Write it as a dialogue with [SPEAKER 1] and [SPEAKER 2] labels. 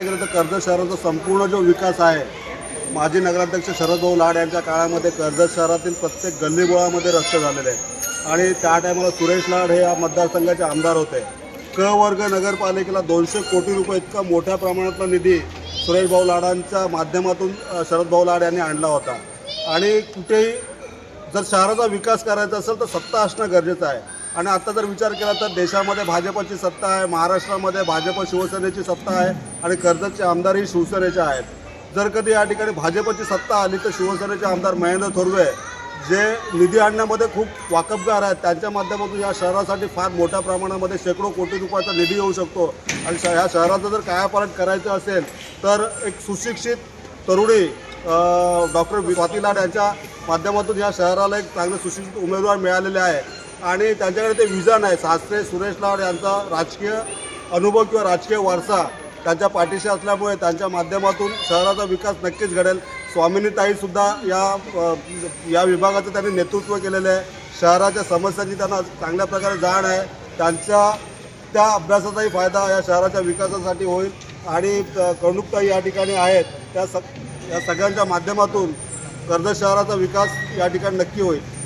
[SPEAKER 1] तर कर्जत शहराचा संपूर्ण जो विकास आहे माजी नगराध्यक्ष शरदभाऊ लाड यांच्या काळामध्ये कर्जत शहरातील प्रत्येक गल्लीबोळामध्ये रस्ते झालेले आहेत. आणि त्या टायमाला सुरेश लाड हे या मतदारसंघाचे आमदार होते. क वर्ग नगरपालिकेला दोनशे कोटी रुपये इतका मोठ्या प्रमाणातला निधी सुरेशभाऊ लाडांच्या माध्यमातून शरदभाऊ लाड यांनी आणला होता. आणि कुठेही जर शहराचा विकास करायचा असेल तर सत्ता असणं गरजेचं आहे. आणि आता जर विचार केला तर देशामध्ये भाजपची सत्ता आहे महाराष्ट्रामध्ये भाजप शिवसेनेची सत्ता आहे आणि कर्जतचे आमदारही शिवसेनेचे आहेत. जर कधी या ठिकाणी भाजपची सत्ता आली तर शिवसेनेचे आमदार महेंद्र थोरवे जे निधी आणण्यामध्ये खूप वाकबगार आहेत त्यांच्या माध्यमातून या शहरासाठी फार मोठ्या प्रमाणामध्ये शेकडो कोटी रुपयाचा निधी येऊ शकतो. आणि श ह्या शहराचं जर कायापालट करायचं असेल तर एक सुशिक्षित तरुणी डॉक्टर स्वाती लाड यांच्या माध्यमातून या शहराला एक चांगले सुशिक्षित उमेदवार मिळालेले आहे. आणि त्यांच्याकडे ते विजन आहे शास्त्री सुरेश लाड यांचा राजकीय अनुभव किंवा राजकीय वारसा त्यांच्या पाठीशी असल्यामुळे त्यांच्या माध्यमातून शहराचा विकास नक्कीच घडेल. स्वामिनी ताईसुद्धा या या विभागाचं त्यांनी नेतृत्व केलेलं आहे. शहराच्या समस्यांची त्यांना चांगल्या प्रकारे जाण आहे. त्यांच्या त्या अभ्यासाचाही फायदा या शहराच्या विकासासाठी होईल. आणि अ, या ठिकाणी आहेत. त्या स या सगळ्यांच्या माध्यमातून कर्जत शहराचा विकास या ठिकाणी नक्की होईल.